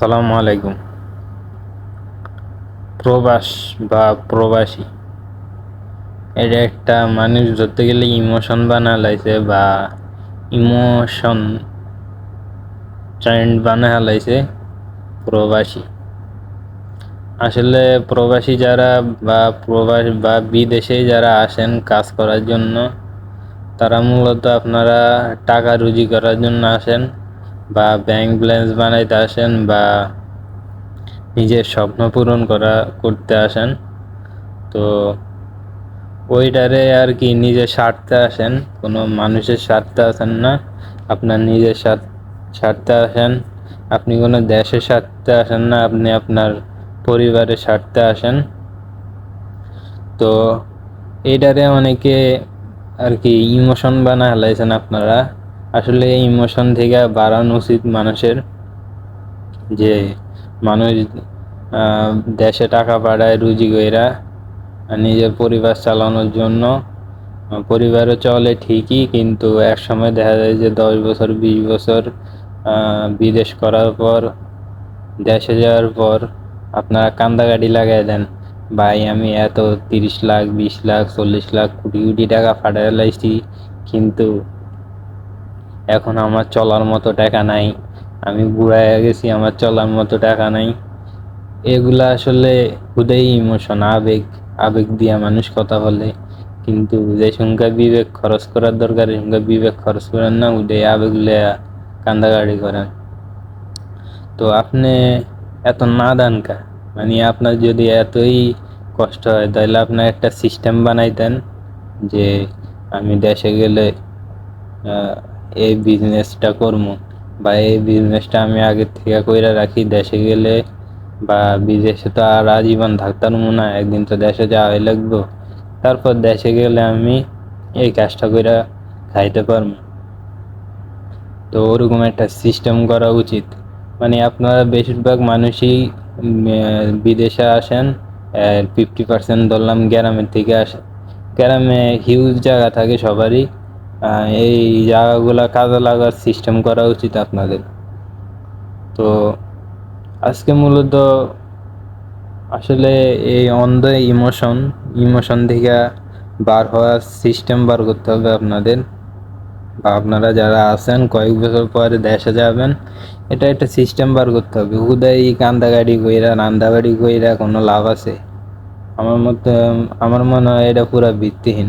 আসসালামু আলাইকুম। প্রবাস বা প্রবাসী, এটা একটা মানুষ ধরতে গেলে ইমোশন বানা লাইছে বা ইমোশন ট্রেন্ড বানা লাইছে প্রবাসী। আসলে প্রবাসী যারা বা প্রবাস বা বিদেশে যারা আসেন কাজ করার জন্য, তারা মূলত আপনারা টাকা রুজি করার জন্য আসেন। বা ব্যাংক ব্যালেন্স বানাইতে আসেন বা নিজের স্বপ্ন পূরণ করা, করতে আসেন। তো ওইটারে আর কি নিজের স্বার্থে আসেন, কোনো মানুষের স্বার্থে আসেন না। আপনার নিজের স্বার্থ আসেন, আপনি কোনো দেশের স্বার্থে আসেন না, আপনি আপনার পরিবারের স্বার্থে আসেন। তো এইটারে অনেকে আর কি ইমোশন বানা হেলাইছেন আপনারা। আসলে ইমোশন থেকে বাড়ানো উচিত মানুষের যে মানুষ দেশে টাকা পাঠায় রুজি কইরা নিজের পরিবার চালানোর জন্য। পরিবারও চলে ঠিকই, কিন্তু এক সময় দেখা যায় যে দশ বছর, বিশ বছর বিদেশ করার পর, দেশে যাওয়ার পর আপনারা কান্দাগাড়ি লাগাই দেন। ভাই, আমি এত তিরিশ লাখ, বিশ লাখ, চল্লিশ লাখ, কোটি কোটি টাকা ফাটাই লাইছি, কিন্তু এখন আমার চলার মতো টাকা নাই। আমি বুড়া হয়ে গেছি, আমার চলার মতো টাকা নাই। এগুলা আসলে খুদাই ইমোশন আবেগ আবেগ দিয়া মানুষ কথা বলে। কিন্তু যে সংখ্যা, বিবেক খরচ করার দরকার সংখ্যা, বিবেক খরচ করেন না উদয় আবেগ লিয়া কান্দাগাড়ি করেন। তো আপনি এত না দান কা? মানে আপনার যদি এতই কষ্ট হয়, তাহলে আপনার একটা সিস্টেম বানাইতেন যে আমি দেশে গেলে এই বিজনেসটা করব বা এই বিজনেসটা আমি আগে থেকে কইরা রাখি, দেশে গেলে বা বিদেশে তো আর আজীবন থাকতাম না, একদিন তো দেশে যাওয়াই লাগবো। তারপর দেশে গেলে আমি এই কাজটা কইরা খাইতে পারব তো ওরকম একটা সিস্টেম করা উচিত। মানে আপনারা বেশিরভাগ মানুষই বিদেশে আসেন ফিফটি পার্সেন্ট ধরলাম গ্রামের থেকে আসেন। গ্রামে হিউজ জায়গা থাকে সবারই। এই জায়গাগুলো কাজে লাগার সিস্টেম করা উচিত আপনাদের। তো আজকে মূলত আসলে এই অন্ধ ইমোশন ইমোশন থেকে বার হওয়ার সিস্টেম বার করতে হবে আপনাদের। বা আপনারা যারা আছেন, কয়েক বছর পরে দেশে যাবেন, এটা একটা সিস্টেম বার করতে হবে। হুদাই কান্দাগাড়ি কইরা, রান্দাবাড়ি কইরা কোনো লাভ আছে? আমার মতে, আমার মনে হয় এটা পুরা ভিত্তিহীন।